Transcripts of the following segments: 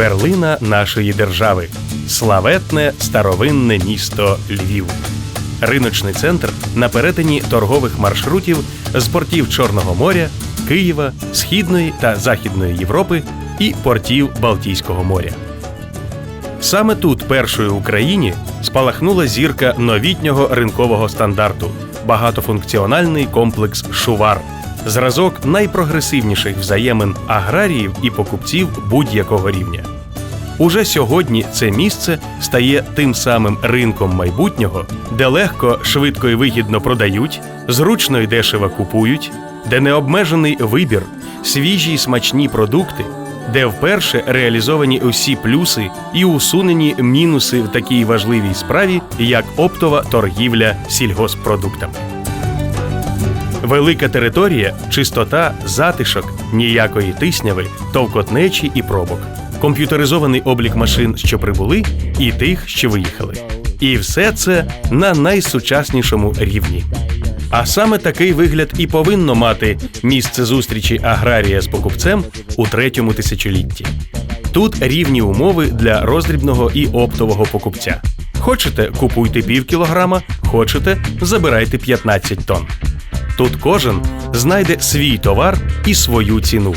перлина нашої держави, славетне старовинне місто Львів. Риночний центр на перетині торгових маршрутів з портів Чорного моря, Києва, Східної та Західної Європи і портів Балтійського моря. Саме тут, першою в Україні, спалахнула зірка новітнього ринкового стандарту багатофункціональний комплекс Шувар, зразок найпрогресивніших взаємин аграріїв і покупців будь-якого рівня. Уже сьогодні це місце стає тим самим ринком майбутнього, де легко, швидко і вигідно продають, зручно і дешево купують, де необмежений вибір, свіжі й смачні продукти, де вперше реалізовані усі плюси і усунені мінуси в такій важливій справі, як оптова торгівля сільгоспродуктами. Велика територія, чистота, затишок, ніякої тисняви, товкотнечі і пробок, комп'ютеризований облік машин, що прибули, і тих, що виїхали. І все це на найсучаснішому рівні. А саме такий вигляд і повинно мати місце зустрічі аграрія з покупцем у третьому тисячолітті. Тут рівні умови для роздрібного і оптового покупця. Хочете, купуйте пів кілограма, хочете, забирайте 15 тонн. Тут кожен знайде свій товар і свою ціну.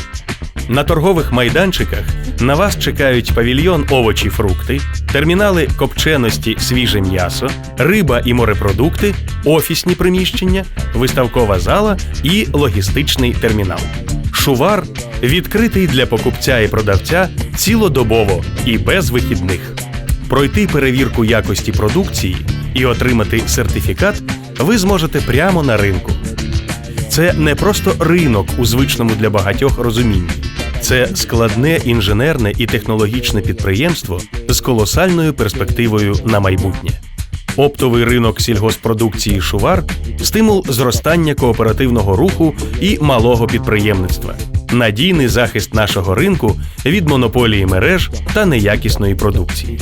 На торгових майданчиках на вас чекають павільйон овочі, фрукти, термінали копченості, свіже м'ясо, риба і морепродукти, офісні приміщення, виставкова зала і логістичний термінал. Шувар відкритий для покупця і продавця цілодобово і без вихідних. Пройти перевірку якості продукції і отримати сертифікат ви зможете прямо на ринку. Це не просто ринок у звичному для багатьох розумінні. Це складне інженерне і технологічне підприємство з колосальною перспективою на майбутнє. Оптовий ринок сільгоспродукції Шувар стимул зростання кооперативного руху і малого підприємництва, надійний захист нашого ринку від монополії мереж та неякісної продукції.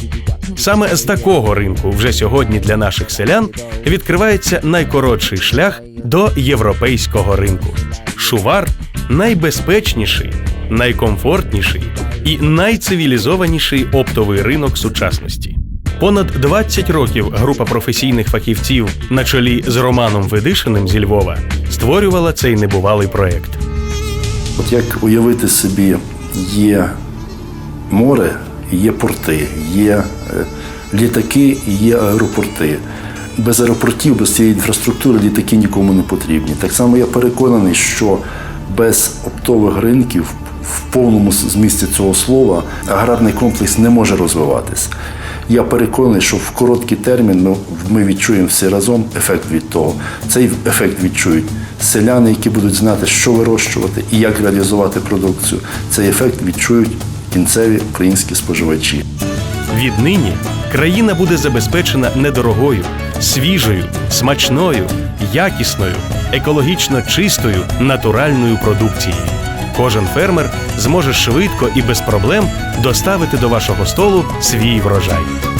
Саме з такого ринку вже сьогодні для наших селян відкривається найкоротший шлях до європейського ринку. Шувар найбезпечніший, найкомфортніший і найцивілізованіший оптовий ринок сучасності. Понад 20 років група професійних фахівців на чолі з Романом Ведишиним зі Львова створювала цей небувалий проект. От як уявити собі, є море, є порти, є е, літаки, є аеропорти. Без аеропортів, без цієї інфраструктури літаки нікому не потрібні. Так само я переконаний, що без оптових ринків в повному змісті цього слова аграрний комплекс не може розвиватись. Я переконаний, що в короткий термін ми, ми відчуємо всі разом ефект від того. Цей ефект відчують селяни, які будуть знати, що вирощувати і як реалізувати продукцію. Цей ефект відчують кінцеві українські споживачі. Віднині країна буде забезпечена недорогою, свіжою, смачною, якісною, екологічно чистою, натуральною продукцією. Кожен фермер зможе швидко і без проблем доставити до вашого столу свій врожай.